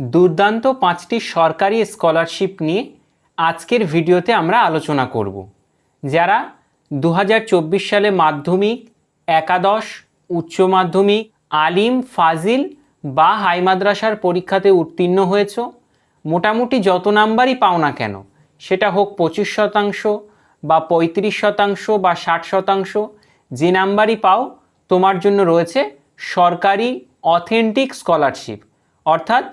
দুর্দান্ত পাঁচটি সরকারি স্কলারশিপ নিয়ে আজকের ভিডিওতে আমরা আলোচনা করব, যারা দু হাজার চব্বিশ সালে মাধ্যমিক, একাদশ, উচ্চ মাধ্যমিক, আলিম, ফাজিল বা হাই মাদ্রাসার পরীক্ষাতে উত্তীর্ণ হয়েছ। মোটামুটি যত নাম্বারই পাও না কেন, সেটা হোক পঁচিশ শতাংশ বা পঁয়ত্রিশ শতাংশ বা ষাট শতাংশ, যে নাম্বারই পাও, তোমার জন্য রয়েছে সরকারি অথেন্টিক স্কলারশিপ। অর্থাৎ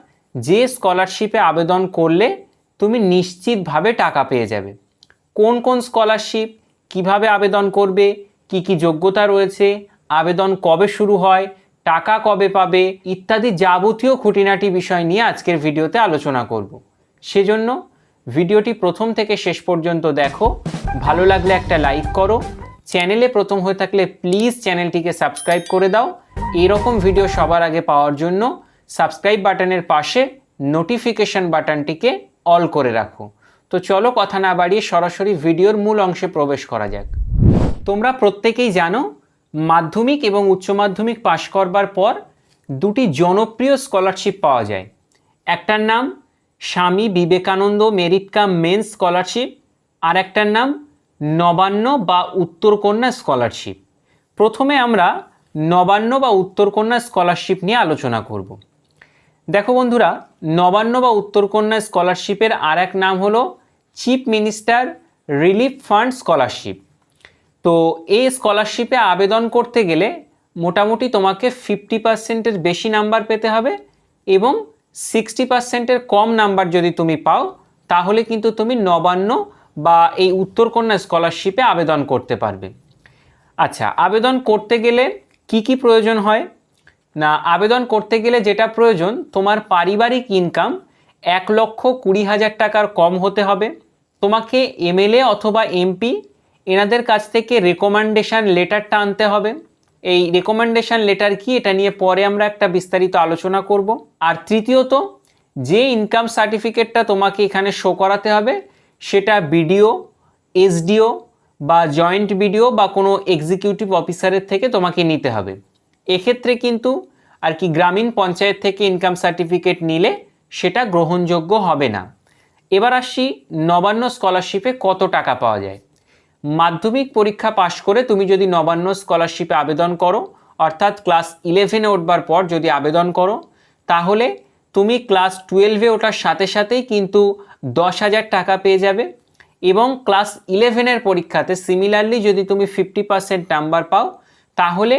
যে স্কলারশিপে আবেদন করলে তুমি নিশ্চিতভাবে টাকা পেয়ে যাবে। কোন কোন স্কলারশিপ, কীভাবে আবেদন করবে, কি কি যোগ্যতা রয়েছে, আবেদন কবে শুরু হয়, টাকা কবে পাবে, ইত্যাদি যাবতীয় খুঁটিনাটি বিষয় নিয়ে আজকের ভিডিওতে আলোচনা করব। সেজন্য ভিডিওটি প্রথম থেকে শেষ পর্যন্ত দেখো, ভালো লাগলে একটা লাইক করো, চ্যানেলে প্রথম হয়ে থাকলে প্লিজ চ্যানেলটিকে সাবস্ক্রাইব করে দাও। এরকম ভিডিও সবার আগে পাওয়ার জন্য সাবস্ক্রাইব বাটনের পাশে নোটিফিকেশন বাটনটিকে অল করে রাখো। তো চলো কথা না বাড়িয়ে সরাসরি ভিডিওর মূল অংশে প্রবেশ করা যাক। তোমরা প্রত্যেকেই জানো, মাধ্যমিক এবং উচ্চ মাধ্যমিক পাশ করবার পর দুটি জনপ্রিয় স্কলারশিপ পাওয়া যায়। একটার নাম Swami Vivekananda merit cum means scholarship আর একটার নাম নবান্ন বা উত্তরকন্যা স্কলারশিপ প্রথমে আমরা নবান্ন বা উত্তরকন্যা স্কলারশিপ নিয়ে আলোচনা করব। দেখো বন্ধুরা, নবান্ন বা উত্তরকন্যা স্কলারশিপের আর এক নাম হলো chief minister relief fund scholarship. তো এই স্কলারশিপে আবেদন করতে গেলে মোটামুটি তোমাকে ফিফটি পার্সেন্টের বেশি নাম্বার পেতে হবে এবং সিক্সটি পার্সেন্টের কম নাম্বার যদি তুমি পাও, তাহলে কিন্তু তুমি নবান্ন বা এই উত্তরকন্যা স্কলারশিপে আবেদন করতে পারবে। আচ্ছা আবেদন করতে গেলে কি কি প্রয়োজন হয়? না, আবেদন করতে গেলে যেটা প্রয়োজন, তোমার পারিবারিক ইনকাম এক লক্ষ কুড়ি হাজার টাকার কম হতে হবে। তোমাকে এমএলএ অথবা এমপি এনাদের কাছ থেকে রেকমেন্ডেশন লেটারটা আনতে হবে। এই রেকমেন্ডেশন লেটার কি, এটা নিয়ে পরে আমরা একটা বিস্তারিত আলোচনা করব। আর তৃতীয়ত, যে ইনকাম সার্টিফিকেটটা তোমাকে এখানে শো করাতে হবে, সেটা বিডিও এসডিও বা জয়েন্ট বিডিও বা কোনো এক্সিকিউটিভ অফিসারের থেকে তোমাকে নিতে হবে। এক্ষেত্রে কিন্তু আর কি গ্রামীণ পঞ্চায়েত থেকে ইনকাম সার্টিফিকেট নিলে সেটা গ্রহণযোগ্য হবে না। এবার আসছি নবান্ন স্কলারশিপে কত টাকা পাওয়া যায়। মাধ্যমিক পরীক্ষা পাশ করে তুমি যদি নবান্ন স্কলারশিপে আবেদন করো, অর্থাৎ ক্লাস ইলেভেনে উঠবার পর যদি আবেদন করো, তাহলে তুমি ক্লাস টুয়েলভে ওঠার সাথে সাথেই কিন্তু দশ হাজার টাকা পেয়ে যাবে এবং ক্লাস ইলেভেনের পরীক্ষাতে সিমিলারলি যদি তুমি ফিফটি পার্সেন্ট নাম্বার পাও, তাহলে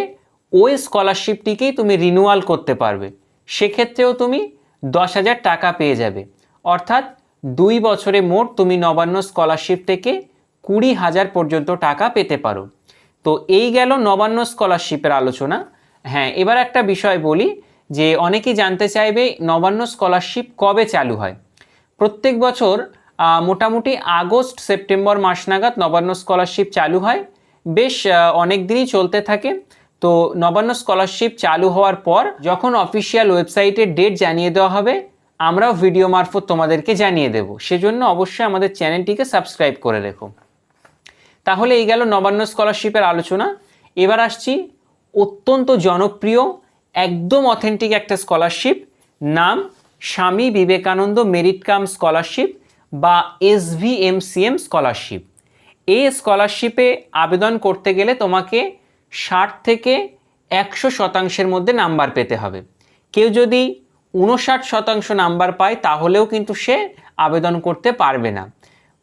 ওই স্কলারশিপটিকেই তুমি রিনিউয়াল করতে পারবে। সেক্ষেত্রেও তুমি দশ হাজার টাকা পেয়ে যাবে। অর্থাৎ দুই বছরে মোট তুমি নবান্ন স্কলারশিপ থেকে কুড়ি হাজার পর্যন্ত টাকা পেতে পারো। তো এই গেল নবান্ন স্কলারশিপের আলোচনা। হ্যাঁ এবার একটা বিষয় বলি যে অনেকেই জানতে চাইবে নবান্ন স্কলারশিপ কবে চালু হয়। প্রত্যেক বছর মোটামুটি আগস্ট, সেপ্টেম্বর মাস নাগাদ নবান্ন স্কলারশিপ চালু হয়। বেশ অনেক দিনই চলতে থাকে। তো নবান্ন স্কলারশিপ চালু হওয়ার পর যখন অফিসিয়াল ওয়েবসাইটে ডেট জানিয়ে দেওয়া হবে, আমরাও ভিডিও মারফত তোমাদেরকে জানিয়ে দেব। সেজন্য অবশ্যই আমাদের চ্যানেলটিকে সাবস্ক্রাইব করে রেখো। তাহলে এই গেল নবান্ন স্কলারশিপের আলোচনা। এবার আসছি অত্যন্ত জনপ্রিয়, একদম অথেন্টিক একটা স্কলারশিপ নাম Swami Vivekananda merit cum scholarship বা এসভিএমসিএম স্কলারশিপ এই স্কলারশিপে আবেদন করতে গেলে তোমাকে ষাট থেকে একশো শতাংশের মধ্যে নাম্বার পেতে হবে। কেউ যদি উনষাট শতাংশ নাম্বার পায়, তাহলেও কিন্তু সে আবেদন করতে পারবে না।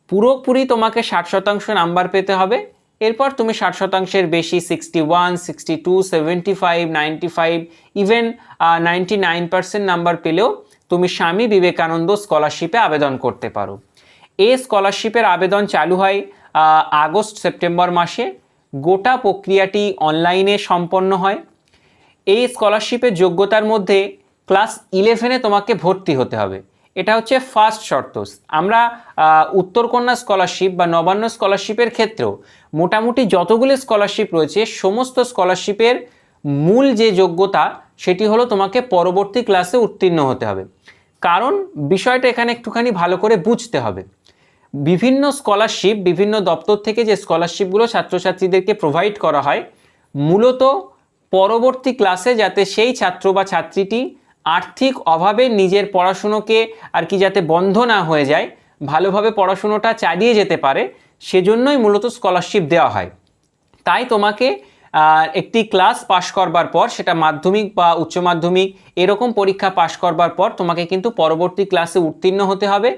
পুরোপুরি তোমাকে ষাট শতাংশ নাম্বার পেতে হবে। এরপর তুমি ষাট শতাংশের বেশি sixty one sixty two seventy five ninety five even ninety nine percent number পেলেও তুমি স্বামী বিবেকানন্দ স্কলারশিপে আবেদন করতে পারো। এই স্কলারশিপের আবেদন চালু হয় আগস্ট, সেপ্টেম্বর মাসে। গোটা প্রক্রিয়াটি অনলাইনে সম্পন্ন হয়। এই স্কলারশিপের যোগ্যতার মধ্যে ক্লাস ইলেভেনে তোমাকে ভর্তি হতে হবে। এটা হচ্ছে ফার্স্ট শর্ত। আমরা উত্তরকন্যা স্কলারশিপ বা নবান্ন স্কলারশিপের ক্ষেত্রেও মোটামুটি যতগুলি স্কলারশিপ রয়েছে, সমস্ত স্কলারশিপের মূল যে যোগ্যতা, সেটি হলো তোমাকে পরবর্তী ক্লাসে উত্তীর্ণ হতে হবে। কারণ বিষয়টা এখানে একটুখানি ভালো করে বুঝতে হবে। বিভিন্ন স্কলারশিপ বিভিন্ন দপ্তর থেকে যে স্কলারশিপগুলো ছাত্রছাত্রীদেরকে প্রোভাইড করা হয়, মূলত পরবর্তী ক্লাসে যাতে সেই ছাত্র বা ছাত্রীটি আর্থিক অভাবে নিজের পড়াশুনোকে আর কি যাতে বন্ধ না হয়ে যায়, ভালোভাবে পড়াশুনোটা চালিয়ে যেতে পারে, সেজন্যই মূলত স্কলারশিপ দেওয়া হয়। তাই তোমাকে একটি ক্লাস পাশ করবার পর, সেটা মাধ্যমিক বা উচ্চ মাধ্যমিক এরকম পরীক্ষা পাশ করবার পর তোমাকে কিন্তু পরবর্তী ক্লাসে উত্তীর্ণ হতে হবে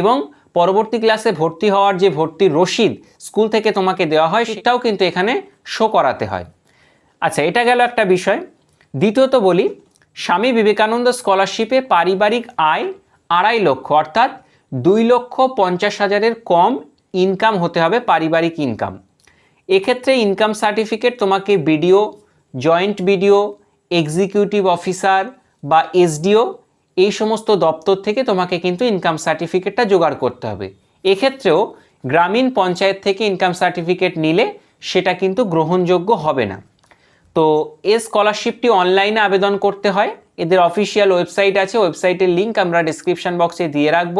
এবং পরবর্তী ক্লাসে ভর্তি হওয়ার যে ভর্তির রসিদ স্কুল থেকে তোমাকে দেওয়া হয়, সেটাও কিন্তু এখানে শো করাতে হয়। আচ্ছা এটা গেল একটা বিষয়। দ্বিতীয়ত বলি, স্বামী বিবেকানন্দ স্কলারশিপে পারিবারিক আয় আড়াই লক্ষ, অর্থাৎ দুই লক্ষ পঞ্চাশ হাজারের কম ইনকাম হতে হবে পারিবারিক ইনকাম এক্ষেত্রে ইনকাম সার্টিফিকেট তোমাকে BDO joint BDO executive officer বা এসডিও এই সমস্ত দপ্তর থেকে তোমাকে কিন্তু ইনকাম সার্টিফিকেটটা জোগাড় করতে হবে। এক্ষেত্রেও গ্রামীণ পঞ্চায়েত থেকে ইনকাম সার্টিফিকেট নিলে সেটা কিন্তু গ্রহণযোগ্য হবে না। তো এ স্কলারশিপটি অনলাইনে আবেদন করতে হয়। এদের অফিসিয়াল ওয়েবসাইট আছে ওয়েবসাইটের লিঙ্ক আমরা ডিসক্রিপশন বক্সে দিয়ে রাখব।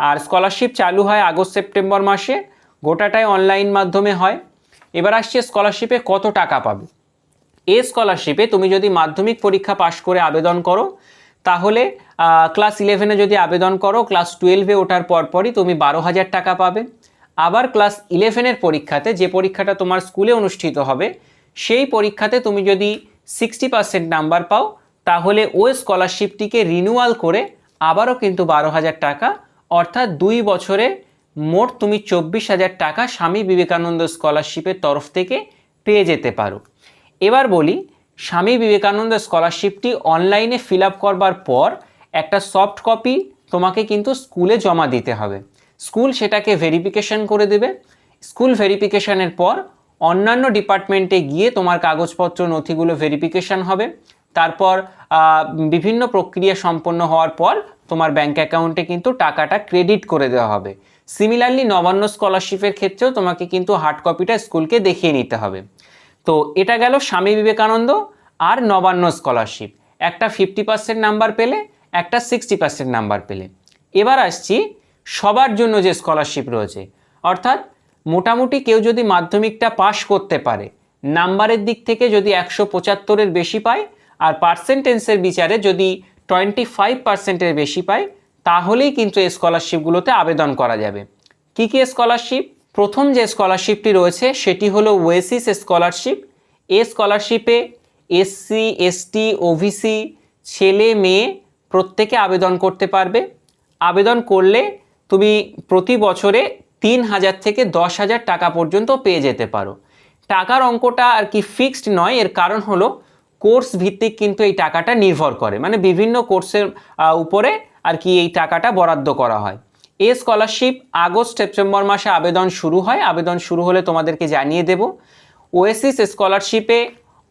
আর স্কলারশিপ চালু হয় আগস্ট, সেপ্টেম্বর মাসে, গোটাটাই অনলাইন মাধ্যমে হয়। এবার আসছে স্কলারশিপে কত টাকা পাবে? এ স্কলারশিপে তুমি যদি মাধ্যমিক পরীক্ষা পাশ করে আবেদন করো তাহলে ক্লাস ইলেভেনে যদি আবেদন করো ক্লাস টুয়েলভে ওঠার পরপরই তুমি বারো হাজার টাকা পাবে। আবার ক্লাস ইলেভেনের পরীক্ষাতে যে পরীক্ষাটা তোমার স্কুলে অনুষ্ঠিত হবে, সেই পরীক্ষাতে তুমি যদি সিক্সটি পার্সেন্ট নাম্বার পাও, তাহলে ওই স্কলারশিপটিকে রিনিউয়াল করে আবারও কিন্তু বারো হাজার টাকা, অর্থাৎ দুই বছরে মোট তুমি চব্বিশ হাজার টাকা স্বামী বিবেকানন্দ স্কলারশিপের তরফ থেকে পেয়ে যেতে পারো। এবার বলি স্বামী বিবেকানন্দ স্কলারশিপটি অনলাইনে ফিল আপ করবার পর একটা সফট কপি তোমাকে কিন্তু স্কুলে জমা দিতে হবে। স্কুল সেটাকে ভেরিফিকেশন করে দেবে। স্কুল ভেরিফিকেশনের পর অন্যান্য ডিপার্টমেন্টে গিয়ে তোমার কাগজপত্র, নথিগুলো ভেরিফিকেশন হবে। তারপর বিভিন্ন প্রক্রিয়া সম্পন্ন হওয়ার পর তোমার ব্যাঙ্ক অ্যাকাউন্টে কিন্তু টাকাটা ক্রেডিট করে দেওয়া হবে। সিমিলারলি নবান্ন স্কলারশিপের ক্ষেত্রেও তোমাকে কিন্তু হার্ড কপিটা স্কুলকে দেখিয়ে নিতে হবে। তো এটা গেল স্বামী বিবেকানন্দ। আর নবান্ন স্কলারশিপ একটা ফিফটি পার্সেন্ট নাম্বার পেলে, একটা সিক্সটি পার্সেন্ট নাম্বার পেলে। এবার আসছি সবার জন্য যে স্কলারশিপ রয়েছে। অর্থাৎ মোটামুটি কেউ যদি মাধ্যমিকটা পাশ করতে পারে নাম্বারের দিক থেকে যদি একশো পঁচাত্তরের বেশি পায় আর পার্সেন্টেন্সের বিচারে যদি টোয়েন্টি ফাইভ পার্সেন্টের বেশি পায়, তাহলেই কিন্তু এই স্কলারশিপগুলোতে আবেদন করা যাবে। কী কী স্কলারশিপ প্রথম যে স্কলারশিপটি রয়েছে, সেটি হলো ওয়েসিস স্কলারশিপ এ স্কলারশিপে এসসি এসটি ওভিসি ছেলে মেয়ে প্রত্যেকে আবেদন করতে পারবে। আবেদন করলে তুমি প্রতি বছরে তিন হাজার থেকে দশ হাজার টাকা পর্যন্ত পেয়ে যেতে পারো। টাকার অঙ্কটা আর কি ফিক্সড নয়, এর কারণ হলো কোর্স ভিত্তিক কিন্তু এই টাকাটা নির্ভর করে। মানে বিভিন্ন কোর্সের উপরে আর কি এই টাকাটা বরাদ্দ করা হয়। এই স্কলারশিপ আগস্ট, সেপ্টেম্বর মাসে আবেদন শুরু হয়। আবেদন শুরু হলে তোমাদেরকে জানিয়ে দেব। ওএসিস স্কলারশিপে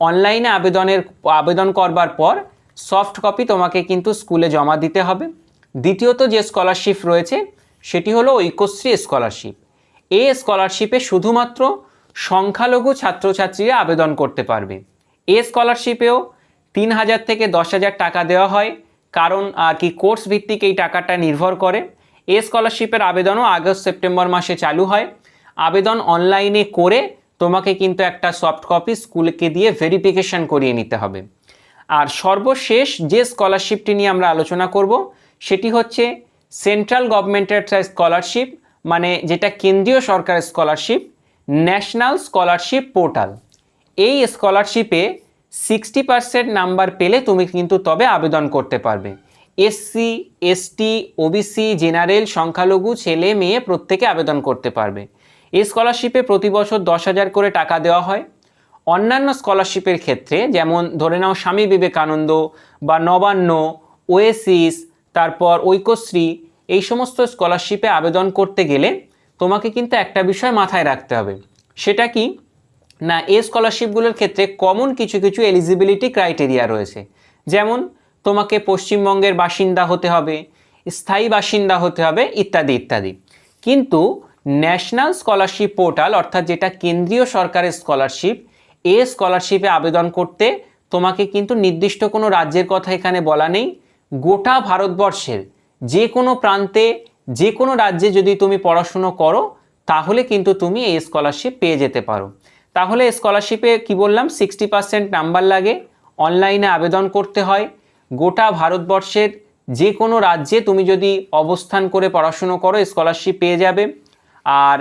অনলাইনে আবেদনের, আবেদন করবার পর সফট কপি তোমাকে কিন্তু স্কুলে জমা দিতে হবে। দ্বিতীয়ত যে স্কলারশিপ রয়েছে, সেটি হলো ঐক্যশ্রী স্কলারশিপ এই স্কলারশিপে শুধুমাত্র সংখ্যালঘু ছাত্রছাত্রীরা আবেদন করতে পারবে। এ স্কলারশিপেও তিন হাজার থেকে দশ হাজার টাকা দেওয়া হয়, কারণ আর কি কোর্স ভিত্তিক এই টাকাটা নির্ভর করে। এ স্কলারশিপের আবেদনও আগস্ট সেপ্টেম্বর মাসে চালু হয়। আবেদন অনলাইনে করে তোমাকে কিন্তু একটা সফট কপি স্কুলকে দিয়ে ভেরিফিকেশন করিয়ে নিতে হবে। আর সর্বশেষ যে স্কলারশিপটি নিয়ে আমরা আলোচনা করব, সেটি হচ্ছে সেন্ট্রাল গভর্নমেন্টের স্কলারশিপ মানে যেটা কেন্দ্রীয় সরকারের স্কলারশিপ ন্যাশনাল স্কলারশিপ পোর্টাল এই স্কলারশিপে সিক্সটি পার্সেন্ট নাম্বার পেলে তুমি কিন্তু তবে আবেদন করতে পারবে। এসসি এসটি ওবিসি জেনারেল সংখ্যালঘু, ছেলে, মেয়ে প্রত্যেকে আবেদন করতে পারবে। এই স্কলারশিপে প্রতি বছর দশ হাজার করে টাকা দেওয়া হয়। অন্যান্য স্কলারশিপের ক্ষেত্রে, যেমন ধরে নাও স্বামী বিবেকানন্দ বা নবান্ন, ওয়েসিস, তারপর ঐক্যশ্রী, এই সমস্ত স্কলারশিপে আবেদন করতে গেলে তোমাকে কিন্তু একটা বিষয় মাথায় রাখতে হবে। সেটা কি? না এই স্কলারশিপগুলোর ক্ষেত্রে কমন কিছু কিছু এলিজিবিলিটি ক্রাইটেরিয়া রয়েছে। যেমন তোমাকে পশ্চিমবঙ্গের বাসিন্দা হতে হবে, স্থায়ী বাসিন্দা হতে হবে, ইত্যাদি ইত্যাদি। কিন্তু ন্যাশনাল স্কলারশিপ পোর্টাল, অর্থাৎ যেটা কেন্দ্রীয় সরকারের স্কলারশিপ, এ স্কলারশিপে আবেদন করতে তোমাকে কিন্তু নির্দিষ্ট কোনো রাজ্যের কথা এখানে বলা নেই। গোটা ভারতবর্ষের যে কোনো প্রান্তে যে কোনো রাজ্যে যদি তুমি পড়াশুনো করো, তাহলে কিন্তু তুমি এই স্কলারশিপ পেয়ে যেতে পারো। তাহলে স্কলারশিপে কি বললাম? সিক্সটি পার্সেন্ট নাম্বার লাগে, অনলাইনে আবেদন করতে হয়। গোটা ভারতবর্ষের যে কোনো রাজ্যে তুমি যদি অবস্থান করে পড়াশুনো করো, স্কলারশিপ পেয়ে যাবে। আর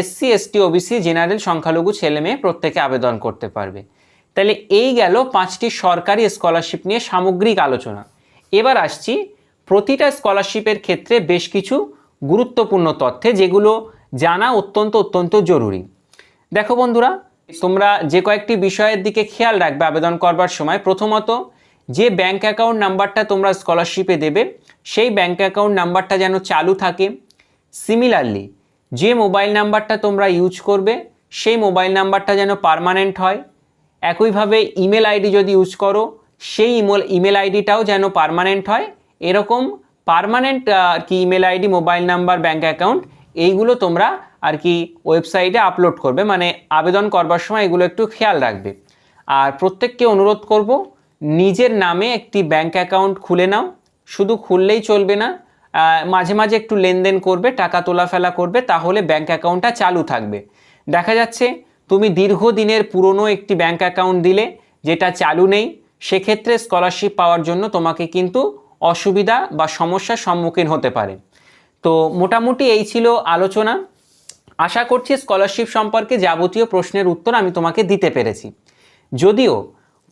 এসসি এসটি ওবিসি জেনারেল সংখ্যালঘু ছেলে মেয়ে প্রত্যেকে আবেদন করতে পারবে। তাহলে এই গেল পাঁচটি সরকারি স্কলারশিপ নিয়ে সামগ্রিক আলোচনা। এবার আসছি প্রতিটা স্কলারশিপের ক্ষেত্রে বেশ কিছু গুরুত্বপূর্ণ তথ্যে, যেগুলো জানা অত্যন্ত অত্যন্ত জরুরি। দেখো বন্ধুরা, তোমরা যে কয়েকটি বিষয়ের দিকে খেয়াল রাখবে আবেদন করবার সময়, প্রথমত যে ব্যাংক অ্যাকাউন্ট নাম্বারটা তোমরা স্কলারশিপে দেবে, সেই ব্যাংক অ্যাকাউন্ট নাম্বারটা যেন চালু থাকে। সিমিলারলি যে মোবাইল নাম্বারটা তোমরা ইউজ করবে, সেই মোবাইল নাম্বারটা যেন পারমানেন্ট হয়। একইভাবে ইমেল আইডি যদি ইউজ করো, সেই ইমেল ইমেল আইডিটাও যেন পারমানেন্ট হয়। এরকম পারমানেন্ট আর কি email ID mobile number bank account এইগুলো তোমরা আর কি ওয়েবসাইটে আপলোড করবে। মানে আবেদন করবার সময় এগুলো একটু খেয়াল রাখবে। আর প্রত্যেককে অনুরোধ করব, নিজের নামে একটি ব্যাঙ্ক অ্যাকাউন্ট খুলে নাও। শুধু খুললেই চলবে না মাঝে মাঝে একটু লেনদেন করবে, টাকা তোলা ফেলা করবে, তাহলে ব্যাঙ্ক অ্যাকাউন্টটা চালু থাকবে। দেখা যাচ্ছে তুমি দীর্ঘদিনের পুরনো একটি ব্যাঙ্ক অ্যাকাউন্ট দিলে, যেটা চালু নেই, সেক্ষেত্রে স্কলারশিপ পাওয়ার জন্য তোমাকে কিন্তু অসুবিধা বা সমস্যার সম্মুখীন হতে পারে। তো মোটামুটি এই ছিল আলোচনা। আশা করছি স্কলারশিপ সম্পর্কে যাবতীয় প্রশ্নের উত্তর আমি তোমাকে দিতে পেরেছি। যদিও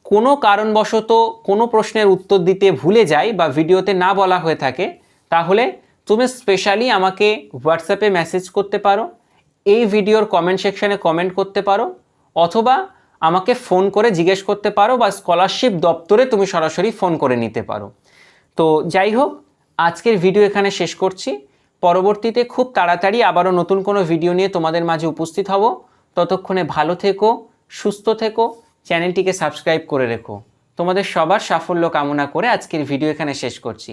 কোনো কারণবশত কোনো প্রশ্নের উত্তর দিতে ভুলে যাই বা ভিডিওতে না বলা হয়ে থাকে তাহলে তুমি স্পেশালি আমাকে হোয়াটসঅ্যাপে মেসেজ করতে পারো, এই ভিডিওর কমেন্ট সেকশানে কমেন্ট করতে পারো, অথবা আমাকে ফোন করে জিজ্ঞেস করতে পারো বা স্কলারশিপ দপ্তরে তুমি সরাসরি ফোন করে নিতে পারো। তো যাই হোক, আজকের ভিডিও এখানে শেষ করছি। পরবর্তীতে খুব তাড়াতাড়ি আবারও নতুন কোনো ভিডিও নিয়ে তোমাদের মাঝে উপস্থিত হব। ততক্ষণে ভালো থেকো, সুস্থ থেকো চ্যানেলটিকে সাবস্ক্রাইব করে রেখো। তোমাদের সবার সাফল্য কামনা করে আজকের ভিডিও এখানে শেষ করছি।